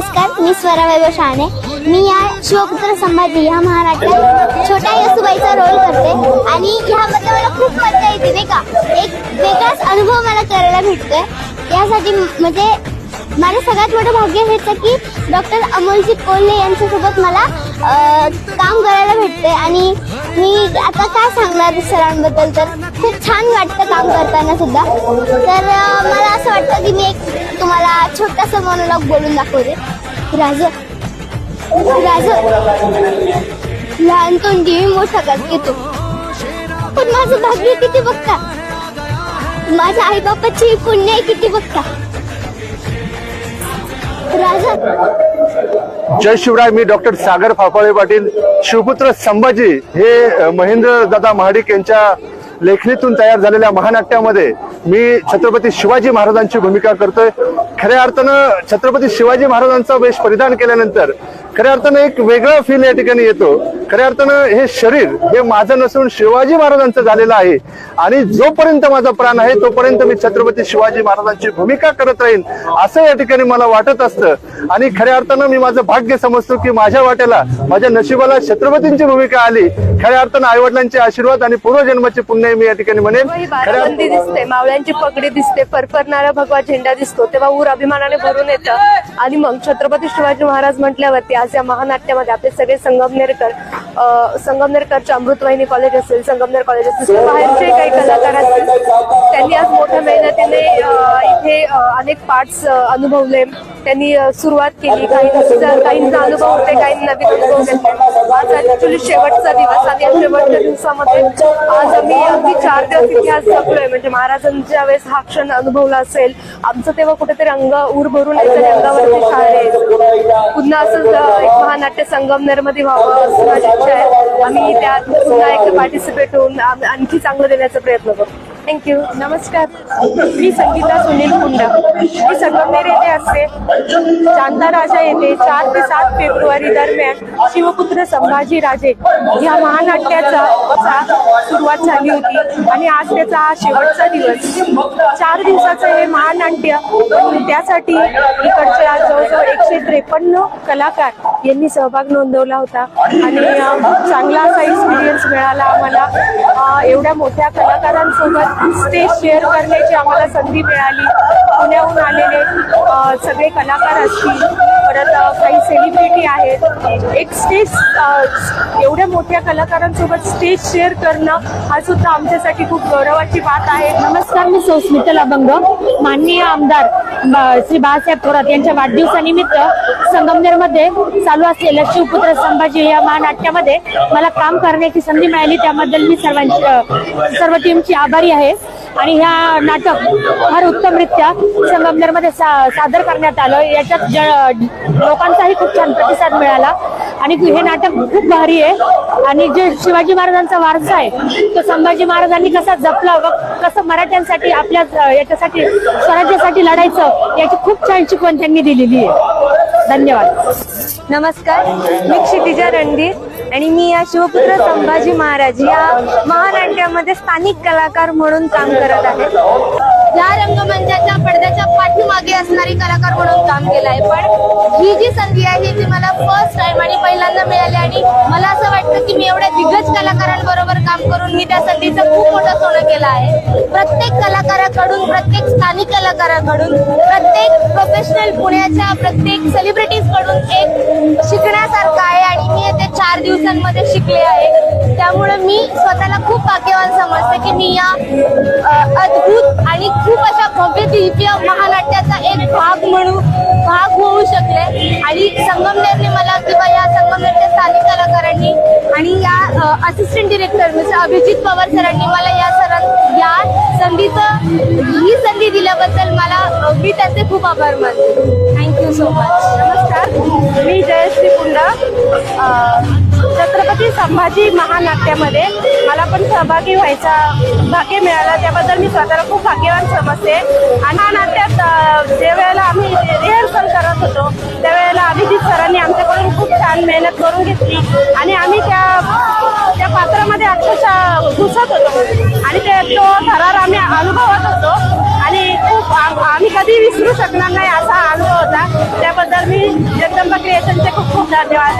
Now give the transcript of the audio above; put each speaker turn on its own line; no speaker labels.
नमस्कार मी स्वरा वैभव शहाणे. मी या शिवपुत्र संभाजी ह्या महानाट्यात छोट्या यसुबाईचा रोल करते आणि ह्यामध्ये मला खूप मजा येते नाही का? एक वेगळाच अनुभव मला करायला भेटतोय. यासाठी म्हणजे माझं सगळ्यात मोठं भाग्य हेच आहे की डॉक्टर अमोलजी कोल्हे यांच्यासोबत मला काम करायला भेटते आणि मी आता काय सांगणार सरांबद्दल तर? खूप छान वाटतं काम करताना सुद्धा. तर मला असं वाटतं की मी एक तुम्हाला छोटासा मोनोलॉग बोलून दाखवते. राज राज लहान तोंडी मोठा का घेतो. पण माझं भाग्य किती बघता? माझ्या आई बापाची पुण्य किती बघता? राजा
जय शिवराय मी डॉक्टर सागर फाफाळे पाटील. शिवपुत्र संभाजी हे महेंद्र दादा महाडिक यांच्या लेखणीतून तयार झालेल्या महानाट्यामध्ये मी छत्रपती शिवाजी महाराजांची भूमिका करतोय. खऱ्या अर्थानं छत्रपती शिवाजी महाराजांचा वेश परिधान केल्यानंतर खऱ्या अर्थानं एक वेगळा फील या ठिकाणी येतो. खऱ्या अर्थानं हे शरीर हे माझं नसून शिवाजी महाराजांचं झालेलं आहे. आणि जोपर्यंत माझा प्राण आहे तोपर्यंत मी छत्रपती शिवाजी महाराजांची भूमिका करत राहीन असं या ठिकाणी मला वाटत असतं. आणि खऱ्या अर्थानं मी माझं भाग्य समजतो की माझ्या वाट्याला माझ्या नशिबाला छत्रपतींची भूमिका आली. खऱ्या अर्थानं आईवडिलांचे आशीर्वाद आणि पूर्वजन्माचे पुण्य मी या ठिकाणी म्हणेन. खऱ्या
दिसते मावळ्यांची पगडी दिसते फरफरणारा भगवा झेंडा दिसतो तेव्हा ऊर अभिमानाने भरून येतं. आणि मग छत्रपती शिवाजी महाराज म्हटल्यावरती आज या महानाट्यामध्ये आपले सगळे संगमनेरकर संगमनेरकरच्या अमृतवाहिनी कॉलेज असेल संगमनेर कॉलेज असेल बाहेरचे काही कलाकार असतील त्यांनी आज मोठ्या मेहनतीने इथे अनेक पार्ट्स अनुभवले. त्यांनी सुरुवात केली. काही काहींचा अनुभव होते काही नवीन अनुभव घेतले आज ऍक्च्युली शेवटचा दिवस आणि या शेवटच्या दिवसामध्ये आज आम्ही अगदी चार दिवस इतिहास जपलोय. म्हणजे महाराजांच्या वेळेस हा क्षण अनुभवला असेल. आमचं तेव्हा कुठेतरी अंग उर भरून यायचं अंगावरती शाळे. पुन्हा असंच एक महानाट्य संगमनेरमध्ये व्हावं असं माझी इच्छा आहे. आम्ही त्यात पुन्हा एक पार्टिसिपेट होऊन आणखी चांगलं देण्याचा प्रयत्न करतो. थँक्यू नमस्कार. मी संगीता सुनील कुंडा मी संगमनेर येथे असते. चांदा राजा येथे चार ते सात फेब्रुवारी दरम्यान शिवपुत्र संभाजी राजे या महानाट्याचा सुरुवात झाली होती. आणि आज त्याचा हा शेवटचा दिवस. चार दिवसाचं हे महानाट्य त्यासाठी इकडच्या जवळजवळ एकशे त्रेपन्न कलाकार यांनी सहभाग नोंदवला होता. आणि खूप चांगला असा एक्सपिरियन्स मिळाला आम्हाला. एवढ्या मोठ्या कलाकारांसोबत स्टेज शेअर करण्याची आम्हाला संधी मिळाली. पुण्याहून आलेले सगळे कलाकार असतील परत काही सेलिब्रिटी आहेत. एक स्टेज एवढ्या मोठ्या कलाकारांसोबत स्टेज शेअर करणं हा सुद्धा आमच्यासाठी खूप गौरवाची बात आहे.
नमस्कार मी सौस्मिता लबंग माननीय आमदार श्री बाळासाहेब थोरात यांच्या वाढदिवसानिमित्त संगमनेरमध्ये चालू असलेल्या शिवपुत्र संभाजी या महानाट्यामध्ये मला काम करण्याची संधी मिळाली. त्याबद्दल मी सर्वांची सर्व टीमची आभारी आहे. आणि ह्या नाटक फार उत्तमरित्या संगमनेरमध्ये सा, सादर करण्यात आलं याच्यात ज- लोकांचाही खूप छान प्रतिसाद मिळाला. आणि हे नाटक खूप भारी आहे. आणि जे शिवाजी महाराजांचा वारसा आहे तो संभाजी महाराजांनी कसा जपला व कसं मराठ्यांसाठी आपल्या याच्यासाठी स्वराज्यासाठी लढायचं याची खूप छान शिकवण त्यांनी दिलेली आहे. धन्यवाद.
नमस्कार. मी क्षितिजा रणधीर आणि मी या शिवपुत्र संभाजी महाराज या महानाट्यामध्ये स्थानिक कलाकार म्हणून काम करत आहे.
या रंगमंचाच्या पडद्याच्या पाठीमागे असणारी कलाकार म्हणून काम केलं आहे पण ही जी संधी आहे ती मला फर्स्ट टाइम आणि पहिल्यांदा मिळाली आणि मला असं वाटतं की मी एवढ्या दिग्गज कलाकारांबरोबर काम करून मी त्या संधीचं खूप मोठं सोनं केलं आहे. प्रत्येक कलाकाराकडून प्रत्येक स्थानिक कलाकाराकडून प्रत्येक प्रोफेशनल पुण्याच्या प्रत्येक सेलिब्रिटीजकडून एक शिकण्यासारखं आहे आणि मी ते चार दिवसांमध्ये शिकले आहे. त्यामुळे मी स्वतःला खूप भाग्यवान समजते की मी या अद्भुत आणि खूप अशा भव्य दिव्य महानाट्याचा एक भाग म्हणून भाग होऊ शकले. आणि संगमनेरने मला किंवा या संगमनेरच्या स्थानिक कलाकारांनी आणि या assistant director mister Abhijit Pawar सरांनी मला या सरां या संधीचं ही संधी दिल्याबद्दल मला मी त्यांचे खूप आभार मानते. थँक्यू सो मच
नमस्कार. मी जयश्री पुंडा छत्रपती संभाजी महानाट्यामध्ये सहभागी व्हायचा भाग्य मिळाला. त्याबद्दल मी स्वतःला खूप भाग्यवान समजते. आणि महानाट्यात अ, ज्या वेळेला आम्ही रिहर्सल करत होतो त्यावेळेला अभिजित सरांनी आमच्याकडून खूप छान मेहनत करून घेतली. आणि आम्ही त्या त्या पात्रामध्ये अक्षरशः घुसत होतो. आणि ते तो थरार आम्ही अनुभवत होतो. आणि खूप
खूप आम- आम्ही कधी विसरू शकणार नाही असा अनुभव होता. त्याबद्दल मी जगदंबा क्रिएशनचे खूप खूप धन्यवाद.